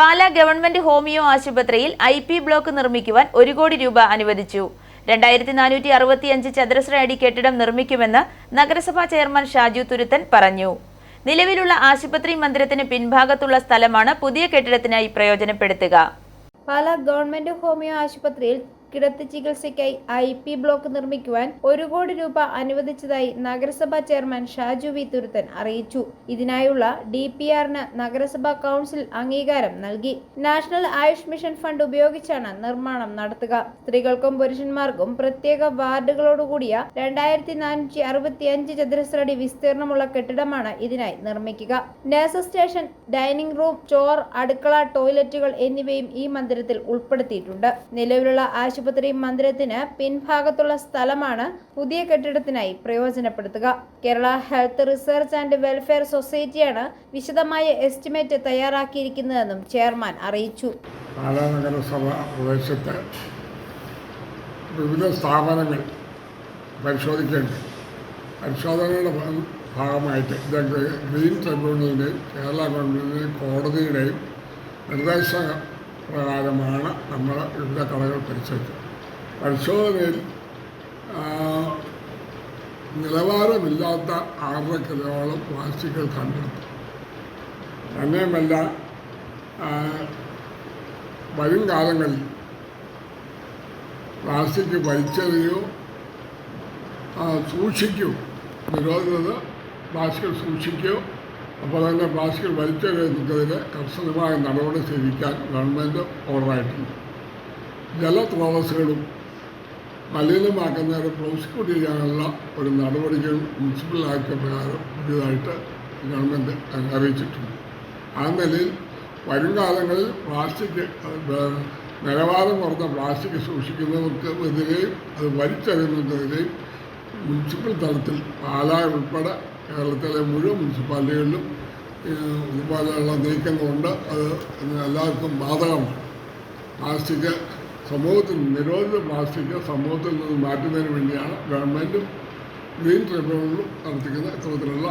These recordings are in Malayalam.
പാലാ ഗവൺമെന്റ് ഹോമിയോ ആശുപത്രിയിൽ ഐ പി ബ്ലോക്ക് നിർമ്മിക്കുവാൻ ഒരു കോടി രൂപ അനുവദിച്ചു. രണ്ടായിരത്തി നാനൂറ്റി അറുപത്തിയഞ്ച് ചതുരശ്ര അടി കെട്ടിടം നിർമ്മിക്കുമെന്ന് നഗരസഭാ ചെയർമാൻ ഷാജു തുരുത്തൻ പറഞ്ഞു. നിലവിലുള്ള ആശുപത്രി മന്ദിരത്തിന് പിൻഭാഗത്തുള്ള സ്ഥലമാണ് പുതിയ കെട്ടിടത്തിനായി പ്രയോജനപ്പെടുത്തുക. പാലാ ഗവൺമെന്റ് ഹോമിയോ ആശുപത്രിയിൽ കിടത്തി ചികിത്സയ്ക്കായി ഐ പി ബ്ലോക്ക് നിർമ്മിക്കുവാൻ ഒരു കോടി രൂപ അനുവദിച്ചതായി നഗരസഭാ ചെയർമാൻ ഷാജു വി തുരുത്തൻ അറിയിച്ചു. ഇതിനായുള്ള ഡി പി ആറിന് നഗരസഭാ കൗൺസിൽ അംഗീകാരം നൽകി. നാഷണൽ ആയുഷ് മിഷൻ ഫണ്ട് ഉപയോഗിച്ചാണ് നിർമ്മാണം നടത്തുക. സ്ത്രീകൾക്കും പുരുഷന്മാർക്കും പ്രത്യേക വാർഡുകളോടുകൂടിയ രണ്ടായിരത്തി നാനൂറ്റി അറുപത്തി അഞ്ച് ചതുരശ്രടി വിസ്തീർണമുള്ള കെട്ടിടമാണ് ഇതിനായി നിർമ്മിക്കുക. Nurses station dining room store അടുക്കള ടോയ്ലറ്റുകൾ എന്നിവയും ഈ മന്ദിരത്തിൽ ഉൾപ്പെടുത്തിയിട്ടുണ്ട്. നിലവിലുള്ള ആശുപത്രി മന്ദിരത്തിന് പിൻഭാഗത്തുള്ള സ്ഥലമാണ് പുതിയ കെട്ടിടത്തിനായി പ്രയോജനപ്പെടുത്തുക. Kerala health research and welfare സൊസൈറ്റിയാണ് വിശദമായ എസ്റ്റിമേറ്റ് തയ്യാറാക്കിയിരിക്കുന്നതെന്നും ചെയർമാൻ അറിയിച്ചു. നഗരസഭ പ്രദേശത്ത് വിവിധ സ്ഥാപനങ്ങൾ പരിശോധിക്കേണ്ടത് പരിശോധനയുടെ ഭാഗമായിട്ട് ഇതൊക്കെ ഗ്രീൻ ട്രിബ്യൂണലിന്റെയും കേരള ഗവൺമെന്റിന്റെയും കോടതിയുടെയും നിർദ്ദേശ പ്രകാരമാണ് നമ്മൾ വിവിധ കടകൾ പരിശോധിച്ചത് പരിശോധനയിൽ നിലവാരമില്ലാത്ത ആറര കിലോളം പ്ലാസ്റ്റിക്കുകൾ കണ്ടെടുത്തു. തന്നെയുമല്ല വരും കാലങ്ങളിൽ പ്ലാസ്റ്റിക് വലിച്ചെറിയോ സൂക്ഷിക്കോ നിരോധിതത് പ്ലാസ്റ്റിക് സൂക്ഷിക്കൂ അപ്പോൾ തന്നെ പ്ലാസ്റ്റിക് വലിച്ചെടുക്കുന്നതിന് കർശനമായ നടപടി സ്വീകരിക്കാൻ ഗവൺമെന്റ് ഓർഡറായിട്ടുണ്ട്. ജലസ്രോതസ്സുകളും മലിനമാക്കുന്നവരെ പ്രോസിക്യൂട്ട് ചെയ്യാനുള്ള ഒരു നടപടികൾ മുനിസിപ്പൽ ആക്ട് പ്രകാരം പുതിയതായിട്ട് ഗവൺമെന്റ് അറിയിച്ചിട്ടുണ്ട്. ആ നിലയിൽ വരും കാലങ്ങളിൽ പ്ലാസ്റ്റിക് നിലവാരം കുറഞ്ഞ പ്ലാസ്റ്റിക് സൂക്ഷിക്കുന്നവർക്ക് എതിരെയും അത് വലിച്ചെറിയുന്നതിനെതിരെയും മുനിസിപ്പൽ തലത്തിൽ പാലാ ഉൾപ്പെടെ കേരളത്തിലെ മുഴുവൻ മുനിസിപ്പാലിറ്റികളിലും ഇതുപോലെയുള്ള നീക്കങ്ങളുണ്ട് അത് എല്ലാവർക്കും ബാധകമാണ്. പ്ലാസ്റ്റിക് സമൂഹത്തിൽ നിരോധിത പ്ലാസ്റ്റിക് സമൂഹത്തിൽ നിന്ന് മാറ്റുന്നതിന് വേണ്ടിയാണ് ഗവൺമെന്റും ഗ്രീൻ ട്രിബ്യൂണലും നടത്തിക്കുന്ന ഇത്തരത്തിലുള്ള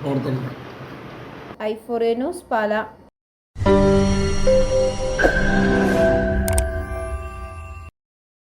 പ്രവർത്തനങ്ങൾ. ഐ ഫോറിയ ന്യൂസ് പാല.